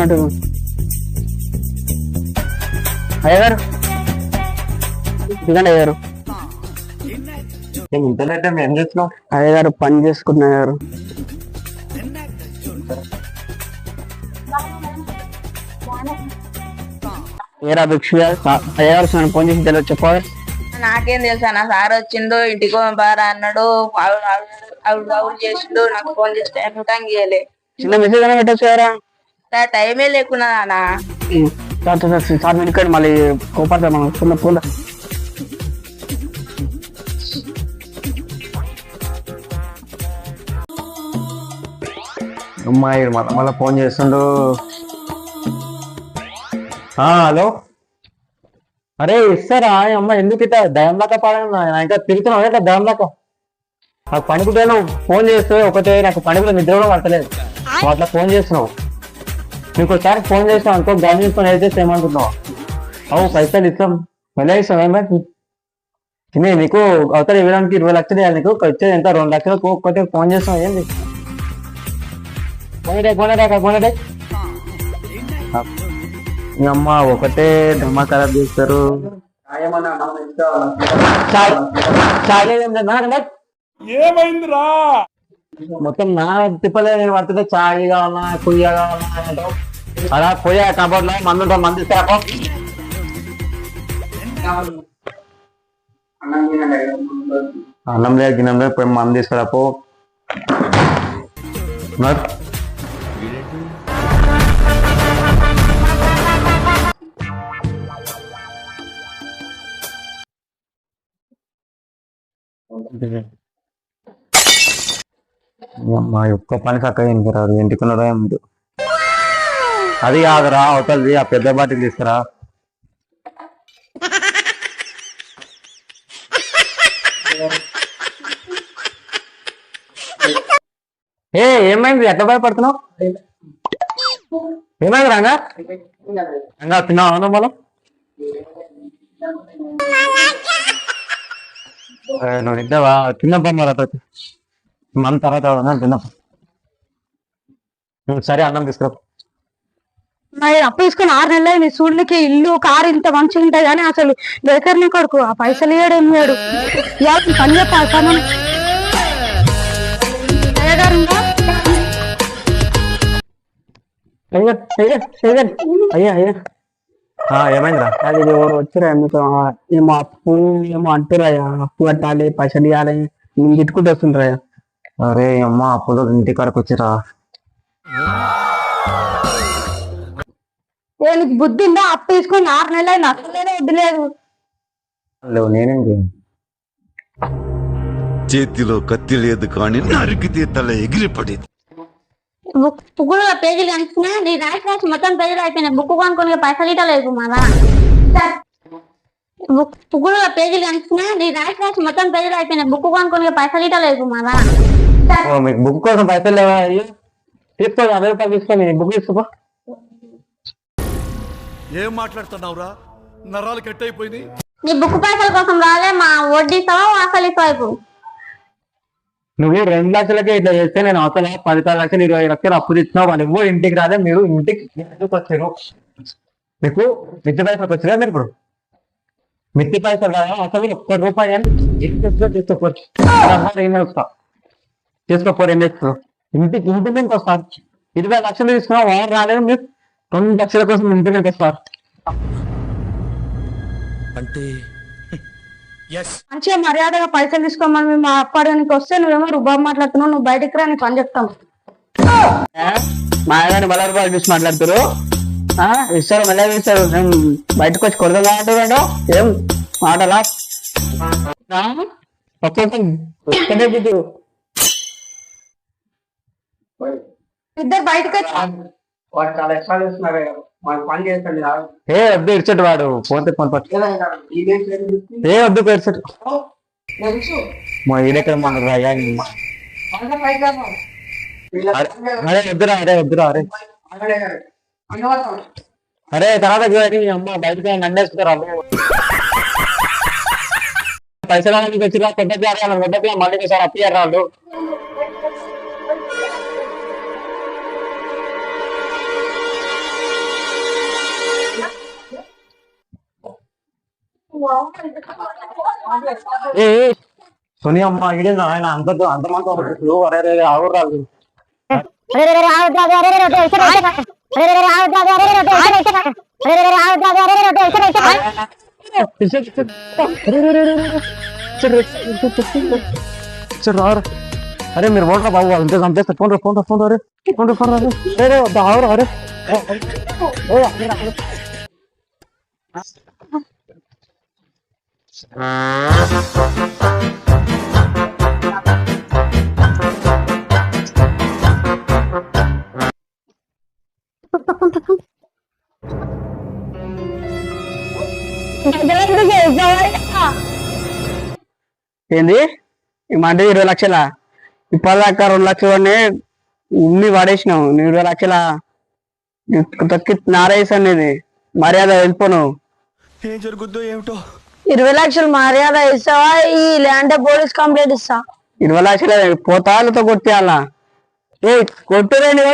వచ్చినట్టు అయ్యగారు దిగండి అయ్యారు ఇంటర్నెట్ ఏం చేస్తున్నావు అయ్యగారు పని చేసుకుంటున్నారు ఏరా భిక్షు అయ్యగారు సార్ ఫోన్ చేసి తెలియదు చెప్పాలి నాకేం తెలుసా నా సార్ వచ్చిండు ఇంటికి బారా అన్నాడు ఆవిడ ఆవిడ ఆవిడ చేసిండు నాకు ఫోన్ చేస్తే టైం చేయలే చిన్న మెసేజ్ అయినా పెట్టచ్చు కదా టైమే లేకున్నా నా సార్ సార్ సార్ సార్ మీరు ఇక్కడ మళ్ళీ కోపడతాం మనం. చిన్న పూల అమ్మాయి మళ్ళీ మళ్ళీ ఫోన్ చేస్తుండు. ఆ, హలో? అరే ఇస్తారా? అమ్మ ఎందుకు ఇట్లా దయం దాకా పాడన్నా ఇంకా తిరుగుతున్నావు? కదా దయం దాకా? నాకు పని కూడా నువ్వు ఫోన్ చేస్తే ఒకటే నాకు పని కూడా నిద్ర కూడా పడతలేదు అట్లా ఫోన్ చేస్తున్నావు. నీకు ఒకసారి ఫోన్ చేసినావు అనుకో గమ్ తీసుకొని అయితే ఏమనుకుంటున్నావు అవు పైసలు ఇస్తాం. మళ్ళీ ఇస్తాం ఏమైనా తినే నీకు అవతల ఇవ్వడానికి ఇరవై లక్షలు ఇవ్వాలి నీకు వచ్చేది ఎంత? రెండు లక్షలకు ఒక్కటే ఫోన్ చేస్తావు ఏంది? కొనడే కొనడే కొనడే మీ అమ్మ ఒకటే దమ్మా ఖరాబ్ చేస్తారు. ఏమైందిరా? మొత్తం నా తిప్పలే నేను పడుతుంటే చాయ్ కావాలా కుయ్య కావాలా అలా పోయా కబోర్డ్లో మందు ఉంటా, మందు ఇస్తారా అన్నం లేదు గిన్నం లేదు పోయి మందు తీసుకురాపో మరి మా యొక్క పని చక్కగా ఇంక రాదు ఎంటుకున్నారా ఏమిటి అది కాదురా అవతలది ఆ పెద్ద బాటిల్ తీసుకురా. ఏ ఏమైంది? ఎట్లా భయపడుతున్నావు? ఏమైంది రంగా? రంగా తిన్నావా అన్నం మనం నువ్వు తిన్నావా తిన్నా మరి అట్లా మన తర్వాత ఎవడన్నా తిన్నప్ప నువ్వు సరే అన్నం తీసుకురా. మరి అప్పు తీసుకుని ఆరు నెలలు అయింది. చూడనికి ఇల్లు కారు ఇంత మంచిగా ఉంటుంది కానీ అసలు బేకర్ని కొడుకు. ఆ పైసలు ఇయ్యాడు ఏం ఎవరికి పని చెప్పాలి? అయ్యా అయ్యా ఏమైందిరా? అది ఎవరు వచ్చారా? మీకు ఏమో అప్పు ఏమో అంటారయ్యా అప్పు కట్టాలి పైసలు ఇవ్వాలి నేను తిట్టుకుంటూ వస్తుంటారయ్యా అరే అమ్మ అప్పుడు ఇంటి కాడకు వచ్చిరా. నీకు బుద్ధి ఉందా? అప్పు తీసుకుని ఆరు నెలలు అయింది అసలు లేదు. లేవు నేనేం చేయను చేతిలో కత్తి లేదు కానీ నరికితే తల ఎగిరిపడేది. బుక్ బుక్కులో పేజీలు కనిపిస్తున్నా నీ రాసి రాసి మొత్తం పేజీలు అయిపోయినాయి. బుక్ కొనుక్కొని పైసలు ఇట్లా లేదు మాదా బుక్ బుక్కులో పేజీలు కనిపిస్తున్నా నీ రాసి రాసి మొత్తం పేజీలు అయిపోయినాయి. బుక్ కొనుక్కొని పైసలు ఇట్లా లేదు మాదా మీకు బుక్ కోసం పైసలు లేవా అయ్యో? తీసుకో యాభై రూపాయలు తీసుకొని బుక్ తీసుకో ఏం మాట్లాడుతున్నావురా? నరాలు కట్ అయిపోయింది నీ బుక్ పైసల కోసం రాలే మా వడ్డీ ఇస్తావా అసలు ఇస్తావా ఇప్పుడు నువ్వు రెండు లక్షలకే ఇట్లా చేస్తే నేను అవసరం పది పది లక్షలు ఇరవై లక్షలు అప్పు తెచ్చినావు వాళ్ళు ఎవరు ఇంటికి రాదే మీరు ఇంటికి ఎందుకు వచ్చారు? మీకు మిత్తి పైసలకు వచ్చినా మీరు ఇప్పుడు? మిత్తి పైసలు రాదా అసలు ఒక్క రూపాయి అని తీసుకో తీసుకో తీసుకోపోరు ఏం చేస్తారు ఇంటికి ఇంటి మీదకి వస్తారు. ఇరవై లక్షలు తీసుకున్నా వారు రాలేదు మీరు రెండు లక్షల కోసం ఇంటి మీదకి వస్తారు. అంటే మంచిగా మర్యాదగా పైసలు తీసుకోమని మేము అప్పడానికి వస్తే నువ్వేమో రుబాబు మాట్లాడుతున్నావు నువ్వు బయటికి రా నీకు పని చెప్తాం. మా ఆయన మళ్ళీ రూపాయలు చూసి మాట్లాడుతారు. ఆ, ఇస్తారు మళ్ళీ ఇస్తారు. నేను బయటకు వచ్చి కొడదా అంటారు ఏం మాటలా? ఒక్కటే ఇద్దరు బయటకు వచ్చి వాడు చాలా ఎక్స్ట్రా చేస్తున్నారు వాడు పని చేస్తాడు కాదు. ఏ వద్దు ఇడ్చడు వాడు పట్టు. ఏం పేర్చడు. మా ఈడెక్కడ మన రాయా అరే వద్దురా అరే వద్దురా అరే. అరే తర్వాత అమ్మ బయటకు అమ్మ. పైసలు వచ్చిరా పెద్ద పేరు పెద్ద పేరు మళ్ళీ సార్ అప్పియారు వాళ్ళు? ఏ ఏ, సోనియా అమ్మ ఇడే ఆయన అంత అంత మంది అరే అరే ఆగు రాదు అరే మీరు పోండ్రా బాబు అంతే చంపేస్తా ఫోన్ రా ఫోన్ రా ఫోన్ రా రే ఫోన్ రా ఫోన్ రా రే రే ఆవురా అరే ఏంది? ఈ మంట ఇరవై లక్షల. ఇప్పటిదాకా రెండు లక్షలు అన్నీ ఉమ్మి పడేసినావు. నువ్వు ఇరవై లక్షల తొక్కి నారేసి అనేది మర్యాద వెళ్ళిపోను. ఏం జరుగుద్దో ఏమిటో? ఇరవై లక్షలు మర్యాద ఇస్తావా ఈ ల్యాండ్ పోలీస్ కంప్లైంట్ ఇస్తా. ఇరవై లక్షలు పోతాలతో కొట్టేయాలా? ఏ కొట్టురేండి